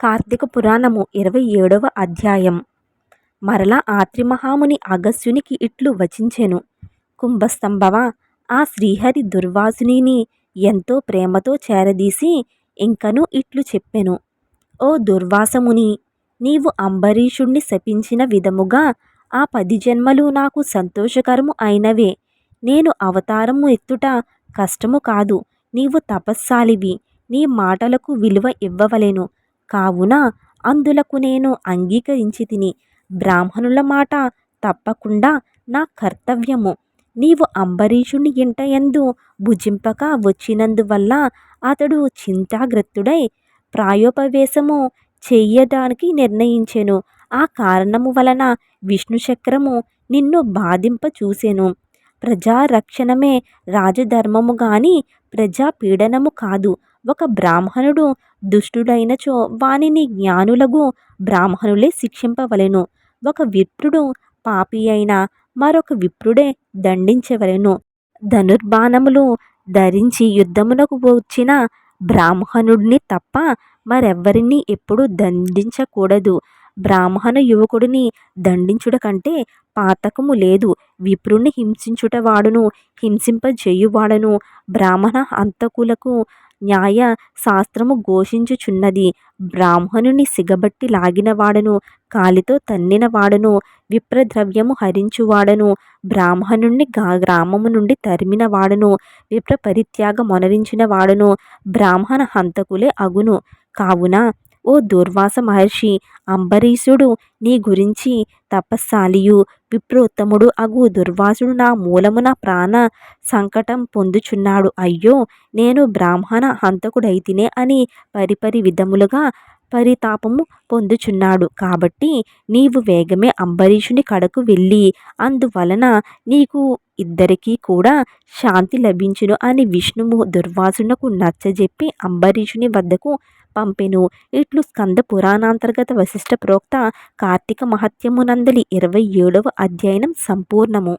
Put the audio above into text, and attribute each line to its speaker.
Speaker 1: కార్తీక పురాణము ఇరవై ఏడవ అధ్యాయం. మరలా ఆత్రిమహాముని అగస్యునికి అగస్త్యునికి ఇట్లు వచించెను. కుంభస్తంభవ ఆ శ్రీహరి దుర్వాసునిని ఎంతో ప్రేమతో చేరదీసి ఇంకను ఇట్లు చెప్పెను. ఓ దుర్వాసముని నీవు అంబరీషుణ్ణి శపించిన విధముగా ఆ పది జన్మలు నాకు సంతోషకరము అయినవే. నేను అవతారము ఎత్తుట కష్టము కాదు నీవు తపస్సాలివి. నీ మాటలకు విలువ ఇవ్వవలెను. కావున అందులకు నేను అంగీకరించి తిని బ్రాహ్మణుల మాట తప్పకుండా నా కర్తవ్యము. నీవు అంబరీషుని ఇంట ఎందు భుజింపక వచ్చినందువల్ల అతడు చింతాగ్రత్తుడై ప్రాయోపవేశము చెయ్యడానికి నిర్ణయించెను. ఆ కారణము వలన విష్ణు చక్రము నిన్ను బాధింప చూసెను. ప్రజారక్షణమే రాజధర్మము గాని ప్రజాపీడనము కాదు. ఒక బ్రాహ్మణుడు దుష్టుడైనచో వానిని జ్ఞానులగు బ్రాహ్మణులే శిక్షింపవలెను. ఒక విప్రుడు పాపి అయిన మరొక విప్రుడే దండించవలెను. ధనుర్బాణములు ధరించి యుద్ధమునకు వచ్చిన బ్రాహ్మణుడిని తప్ప మరెవ్వరిని ఎప్పుడూ దండించకూడదు. బ్రాహ్మణ యువకుడిని దండించుట కంటే పాతకము లేదు. విప్రుని హింసించుట వాడును హింసింపజేయువాడను. బ్రాహ్మణ అంతకులకు న్యాయ శాస్త్రము ఘోషించుచున్నది. బ్రాహ్మణుని సిగబట్టి లాగినవాడను కాలితో తన్నినవాడను విప్రద్రవ్యము హరించువాడను బ్రాహ్మణుణ్ణి గ్రామము నుండి తరిమినవాడను విప్ర పరిత్యాగమొనరించిన వాడను బ్రాహ్మణ హంతకులే అగును. కావున ఓ దుర్వాస మహర్షి అంబరీషుడు నీ గురించి తపస్సాలియు. విప్రోత్తముడు అగు దుర్వాసుడు నా మూలమున ప్రాణ సంకటం పొందుచున్నాడు. అయ్యో నేను బ్రాహ్మణ హంతకుడైతినే అని పరిపరి విధములుగా పరితాపము పొందుచున్నాడు. కాబట్టి నీవు వేగమే అంబరీషుని కడకు వెళ్ళి అందువలన నీకు ఇద్దరికీ కూడా శాంతి లభించును అని విష్ణువు దుర్వాసునకు నచ్చజెప్పి అంబరీషుని వద్దకు పంపెను. ఇట్లు స్కంద పురాణాంతర్గత వశిష్ట ప్రోక్త కార్తీక మహత్యమునందలి ఇరవై ఏడవ అధ్యయనం సంపూర్ణము.